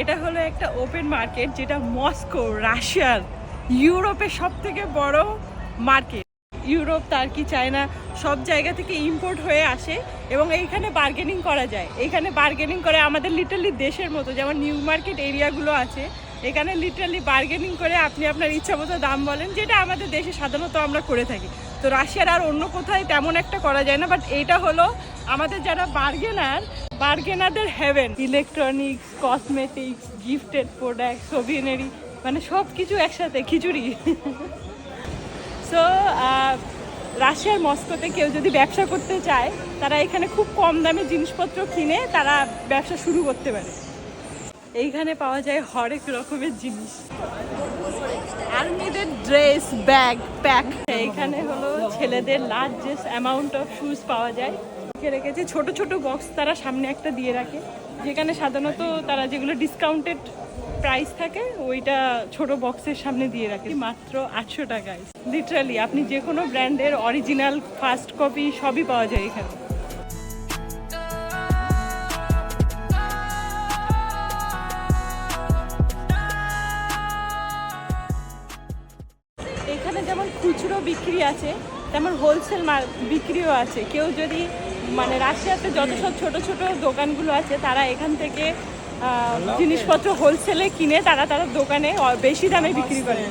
এটা হলো একটা ওপেন মার্কেট যেটা মস্কো রাশিয়ার ইউরোপের সব থেকে বড় মার্কেট ইউরোপ তার্কি চায়না সব জায়গা থেকে ইম্পোর্ট হয়ে আসে এবং এইখানে বার্গেনিং করা যায়। এখানে বার্গেনিং করে আমাদের লিটারলি দেশের মতো, যেমন নিউ মার্কেট এরিয়াগুলো আছে, এখানে লিটারলি বার্গেনিং করে আপনি আপনার ইচ্ছা মতো দাম বলেন, যেটা আমাদের দেশে সাধারণত আমরা করে থাকি। তো রাশিয়ার আর অন্য কোথায় তেমন একটা করা যায় না বাট এইটা হলো আমাদের যারা bargainer বার্গেনারদের heaven electronics cosmetics gifted product souvenir মানে সব কিছু একসাথে, খিচুড়ি। সো রাশিয়ার মস্কোতে কেউ যদি ব্যবসা করতে চায়, তারা এখানে খুব কম দামে জিনিসপত্র কিনে তারা ব্যবসা শুরু করতে পারে। এইখানে পাওয়া যায় হরেক রকমের জিনিস। Dress, bag, pack. এইখানে হলো ছেলেদের লার্জেস্ট অ্যামাউন্ট অফ শুজ পাওয়া যায়। রেখে রেখেছে, ছোট ছোট বক্স তারা সামনে একটা দিয়ে রাখে। যেখানে সাধারণত তারা যেগুলো ডিসকাউন্টেড প্রাইস থাকে, ওইটা ছোট বক্সের সামনে দিয়ে রাখে। মাত্র আটশো টাকায়। লিটারালি আপনি যে কোনো ব্র্যান্ডের অরিজিনাল ফার্স্ট কপি সবই পাওয়া যায় এখানে। যেমন খুচরো বিক্রি আছে তেমন হোলসেল বিক্রিও আছে। কেউ যদি মানে রাশিয়াতে যত সব ছোটো ছোটো দোকানগুলো আছে তারা এখান থেকে জিনিসপত্র হোলসেলে কিনে তারা তারা দোকানে বেশি দামে বিক্রি করে।